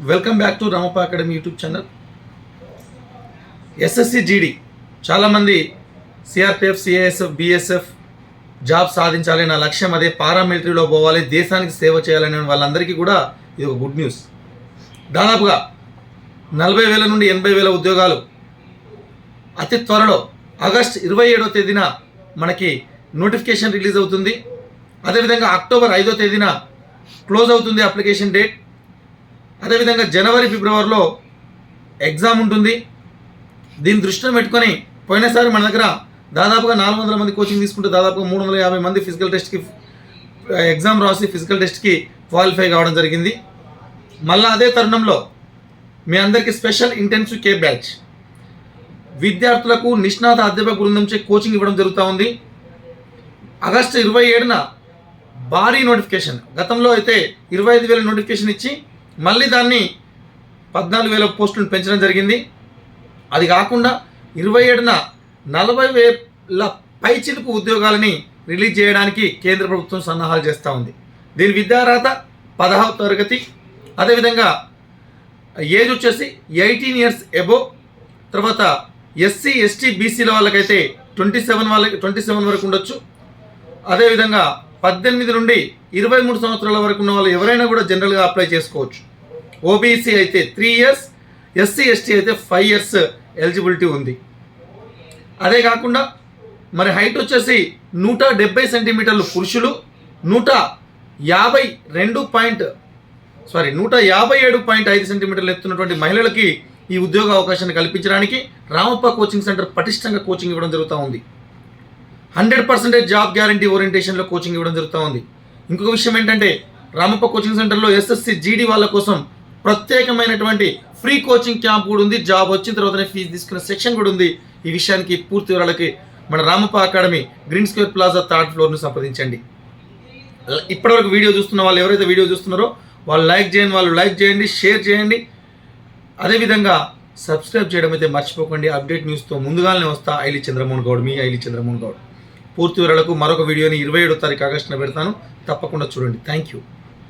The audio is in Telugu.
Welcome back to Ramappa academy YouTube channel SSC GD చాలామంది సిఆర్పిఎఫ్ సిఐఎస్ఎఫ్ బిఎస్ఎఫ్ జాబ్ సాధించాలి నా లక్ష్యం అదే పారామిలిటరీలో పోవాలి దేశానికి సేవ చేయాలనే వాళ్ళందరికీ కూడా ఇది ఒక గుడ్ న్యూస్ దాదాపుగా నలభై వేల నుండి ఎనభై వేల ఉద్యోగాలు అతి త్వరలో ఆగస్ట్ ఇరవై ఏడవ తేదీన మనకి నోటిఫికేషన్ రిలీజ్ అవుతుంది. అదేవిధంగా అక్టోబర్ ఐదో తేదీన క్లోజ్ అవుతుంది అప్లికేషన్ డేట్ అదేవిధంగా జనవరి ఫిబ్రవరిలో ఎగ్జామ్ ఉంటుంది. దీని దృష్టిలో పెట్టుకొని పోయినసారి మన దగ్గర దాదాపుగా నాలుగు వందల మంది కోచింగ్ తీసుకుంటే దాదాపుగా మూడు వందల యాభై మంది ఫిజికల్ టెస్ట్కి ఎగ్జామ్ రాసి ఫిజికల్ టెస్ట్కి క్వాలిఫై కావడం జరిగింది. మళ్ళీ అదే తరుణంలో మీ అందరికీ స్పెషల్ ఇంటెన్సివ్ కే బ్యాచ్. విద్యార్థులకు నిష్ణాత అధ్యాపక బృందంచే కోచింగ్ ఇవ్వడం జరుగుతూ ఉంది. ఆగస్టు ఇరవై ఏడున భారీ నోటిఫికేషన్. గతంలో అయితే ఇరవై ఐదు వేల నోటిఫికేషన్ ఇచ్చి మళ్ళీ దాన్ని పద్నాలుగు వేల పోస్టులను పెంచడం జరిగింది. అది కాకుండా ఇరవై ఏడున నలభై వేల పైచిలుపు ఉద్యోగాలని రిలీజ్ చేయడానికి కేంద్ర ప్రభుత్వం సన్నాహాలు చేస్తూ ఉంది. దీని విద్యార్హత పదహారు తరగతి. అదేవిధంగా ఏజ్ వచ్చేసి ఎయిటీన్ ఇయర్స్ ఎబో తర్వాత ఎస్సీ ఎస్టీ బీసీల వాళ్ళకైతే ట్వంటీ సెవెన్ వాళ్ళకి ట్వంటీ సెవెన్ వరకు ఉండొచ్చు. అదేవిధంగా పద్దెనిమిది నుండి ఇరవై మూడు సంవత్సరాల వరకు ఉన్న వాళ్ళు ఎవరైనా కూడా జనరల్గా అప్లై చేసుకోవచ్చు. ఓబీసీ అయితే త్రీ ఇయర్స్ ఎస్సీ ఎస్టీ అయితే ఫైవ్ ఇయర్స్ ఎలిజిబిలిటీ ఉంది. అదే కాకుండా మరి హైట్ వచ్చేసి నూట డెబ్బై సెంటీమీటర్లు పురుషులు నూట యాభై రెండు పాయింట్ సారీ నూట యాభై ఏడు పాయింట్ ఐదు సెంటీమీటర్లు ఎత్తున్నటువంటి మహిళలకి ఈ ఉద్యోగ అవకాశాన్ని కల్పించడానికి రామప్ప కోచింగ్ సెంటర్ పటిష్టంగా కోచింగ్ ఇవ్వడం జరుగుతూ ఉంది. హండ్రెడ్ పర్సెంటేజ్ జాబ్ గ్యారంటీ ఓరియంటేషన్లో కోచింగ్ ఇవ్వడం జరుగుతూ ఉంది. ఇంకొక విషయం ఏంటంటే రామప్ప కోచింగ్ సెంటర్లో ఎస్ఎస్సి జీడీ వాళ్ళ కోసం ప్రత్యేకమైనటువంటి ఫ్రీ కోచింగ్ క్యాంప్ కూడా ఉంది. జాబ్ వచ్చిన తర్వాతనే ఫీజు తీసుకునే సెక్షన్ కూడా ఉంది. ఈ విషయానికి పూర్తి వివరాలకి మన Ramappa academy green square plaza third ఫ్లోర్ను సంప్రదించండి. ఇప్పటివరకు వీడియో చూస్తున్న వాళ్ళు ఎవరైతే వీడియో చూస్తున్నారో వాళ్ళు లైక్ చేయండి వాళ్ళు లైక్ చేయండి షేర్ చేయండి. అదేవిధంగా సబ్స్క్రైబ్ చేయడం అయితే మర్చిపోకండి. అప్డేట్ న్యూస్తో ముందుగానే వస్తా. ఐలి చంద్రమోహన్ గౌడ్ మీ ఐలి చంద్రమోహన్ గౌడ్. పూర్తి వివరాలకు మరొక వీడియోని ఇరవై ఏడో తారీఖు ఆగస్టున పెడతాను. తప్పకుండా చూడండి. Thank you